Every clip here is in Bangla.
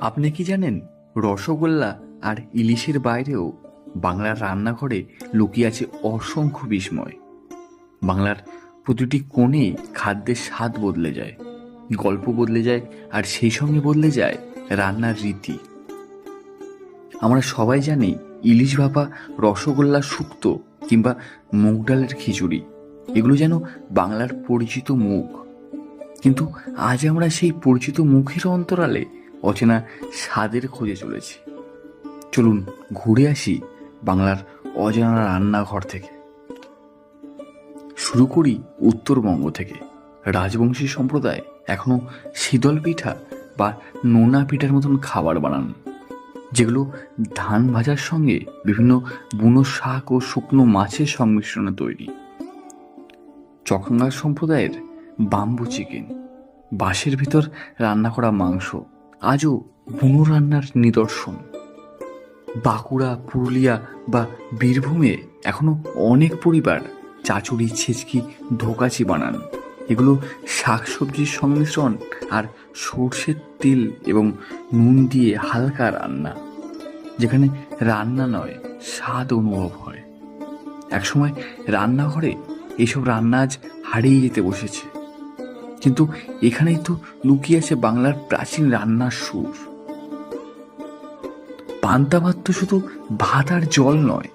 আপনি কি জানেন, রসগোল্লা আর ইলিশের বাইরেও বাংলার রান্নাঘরে লুকিয়ে আছে অসংখ্য বিস্ময়। বাংলার প্রতিটি কোণে খাদ্যের স্বাদ বদলে যায়, গল্প বদলে যায় আর সেই সঙ্গে বদলে যায় রান্নার রীতি। আমরা সবাই জানি ইলিশ ভাপা রসগোল্লা শুক্তো কিংবা মুগ ডালের খিচুড়ি, এগুলো যেন বাংলার পরিচিত মুখ। কিন্তু আজ আমরা সেই পরিচিত মুখের অন্তরালে অচেনা স্বাদের খোঁজে চলেছি। চলুন ঘুরে আসি বাংলার অজানা রান্নাঘর থেকে। শুরু করি উত্তরবঙ্গ থেকে। রাজবংশী সম্প্রদায় এখনও শীতল পিঠা বা নোনা পিঠার মতন খাবার বানান, যেগুলো ধান ভাজার সঙ্গে বিভিন্ন বুনো শাক ও শুকনো মাছের সংমিশ্রণে তৈরি। চকঙ্গার সম্প্রদায়ের বাম্বু চিকেন, বাঁশের ভিতর রান্না করা মাংস আজও বুনো রান্নার নিদর্শন। বাঁকুড়া, পুরুলিয়া বা বীরভূমে এখনও অনেক পরিবার চাচুরি, ছেচকি, ধোকাচি বানান। এগুলো শাকসবজির সংমিশ্রণ আর সর্ষের তেল এবং নুন দিয়ে হালকা রান্না, যেখানে রান্না নয়, স্বাদ অনুভব হয়। একসময় রান্নাঘরে এইসব রান্না আজ হারিয়ে যেতে বসেছে। কিন্তু এখানেই তো লুকিয়ে আছে বাংলার প্রাচীন রান্নার সুর। পান্তা ভাত তো শুধু ভাত আর জল নয়,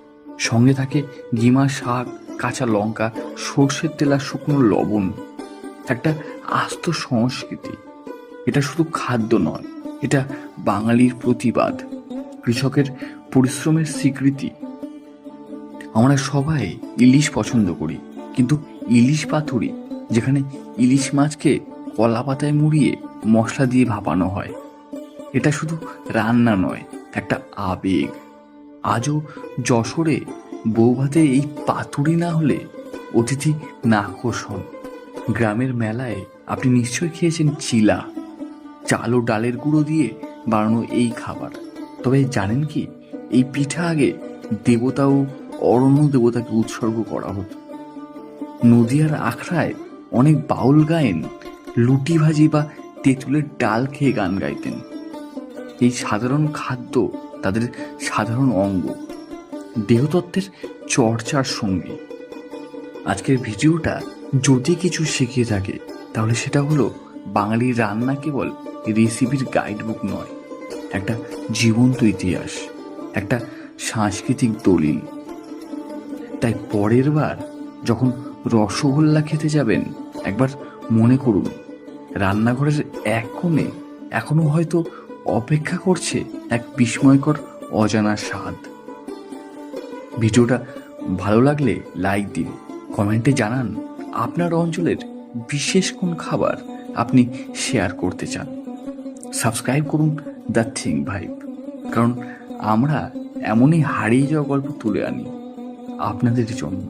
সঙ্গে থাকে গিমা শাক, কাঁচা লঙ্কা, সর্ষের তেল আর শুকনো লবণ। একটা আস্ত সংস্কৃতি। এটা শুধু খাদ্য নয়, এটা বাঙালির প্রতিবাদ, কৃষকের পরিশ্রমের স্বীকৃতি। আমরা সবাই ইলিশ পছন্দ করি, কিন্তু ইলিশ পাতুরি যেখানে ইলিশ মাছকে কলা পাতায় মুড়িয়ে মশলা দিয়ে ভাপানো হয়। এটা শুধু রান্না নয়, একটা আবেগ। আজও যশোরে বৌভাতে এই পাতুরি না হলে অতিথি নাকশ হন। গ্রামের মেলায় আপনি নিশ্চয় খেয়েছেন চিলা। চাল ও ডালের গুঁড়ো দিয়ে বানানো এই খাবার। তবে জানেন কি, এই পিঠা আগে দেবতা ও অরণ্য দেবতাকে উৎসর্গ করা হতো। নদিয়ার আখড়ায় অনেক বাউল গায়েন লুটি ভাজি বা তেঁতুলের ডাল খেয়ে গান গাইতেন। এই সাধারণ খাদ্য তাদের সাধারণ অঙ্গ, দেহতত্ত্বের চর্চার সঙ্গে। আজকের ভিডিওটা যদি কিছু শিখিয়ে থাকে, তাহলে সেটা হলো বাঙালির রান্না কেবল রেসিপির গাইড বুক নয়, একটা জীবন্ত ইতিহাস, একটা সাংস্কৃতিক দলিল। তাই পরের বার যখন রসগোল্লা খেতে যাবেন একবার মনে করুন, রান্নাঘরের এক কোণে এখনও হয়তো অপেক্ষা করছে এক বিস্ময়কর অজানা স্বাদ। ভিডিওটা ভালো লাগলে লাইক দিন, কমেন্টে জানান আপনার অঞ্চলের বিশেষ কোন খাবার আপনি শেয়ার করতে চান। সাবস্ক্রাইব করুন দ্য থিং ভাইব, কারণ আমরা এমনই হারিয়ে যাওয়া গল্প তুলে আনি আপনাদের জন্য।